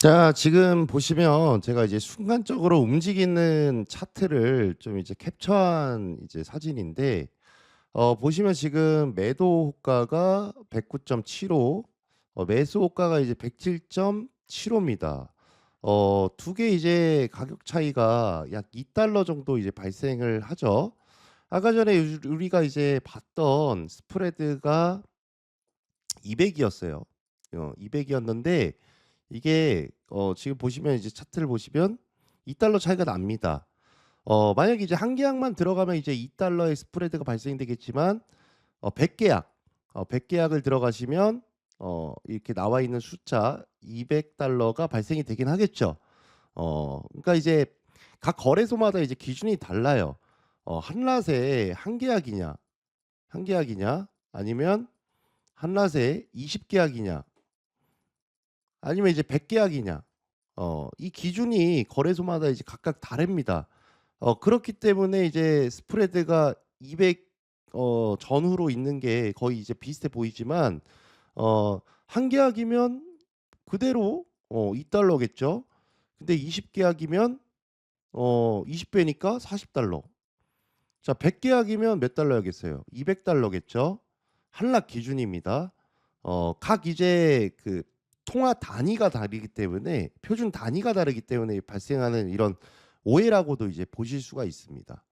자, 지금 보시면 제가 이제 순간적으로 움직이는 차트를 좀 이제 캡처한 이제 사진인데 어 보시면 지금 매도 호가가 109.75 어 매수 호가가 이제 107.75입니다. 어 두 개 이제 가격 차이가 약 2달러 정도 이제 발생을 하죠. 아까 전에 유 우리가 이제 봤던 스프레드가 200 이었어요. 어 200 이었는데 이게 어 지금 보시면 이제 차트를 보시면 2달러 차이가 납니다. 어 만약에 이제 한 계약만 들어가면 이제 2달러의 스프레드가 발생되겠지만 어 100 계약, 어 100 계약을 들어가시면 어 이렇게 나와 있는 숫자 200달러가 발생이 되긴 하겠죠. 어 그러니까 이제 각 거래소마다 이제 기준이 달라요. 어 한랏에 한 계약이냐, 한 계약이냐 아니면 한랏에 20 계약이냐 아니면 이제 100 계약이냐. 어 이 기준이 거래소마다 이제 각각 다릅니다. 어 그렇기 때문에 이제 스프레드가 200 어 전후로 있는 게 거의 이제 비슷해 보이지만 어 한 계약이면 그대로 어 2달러겠죠. 근데 20 계약이면 어 20 배니까 40달러. 자 100 계약이면 몇 달러겠어요? 200달러겠죠. 한락 기준입니다. 어 각 이제 그 통화 단위가 다르기 때문에 표준 단위가 다르기 때문에 발생하는 이런 오해라고도 이제 보실 수가 있습니다.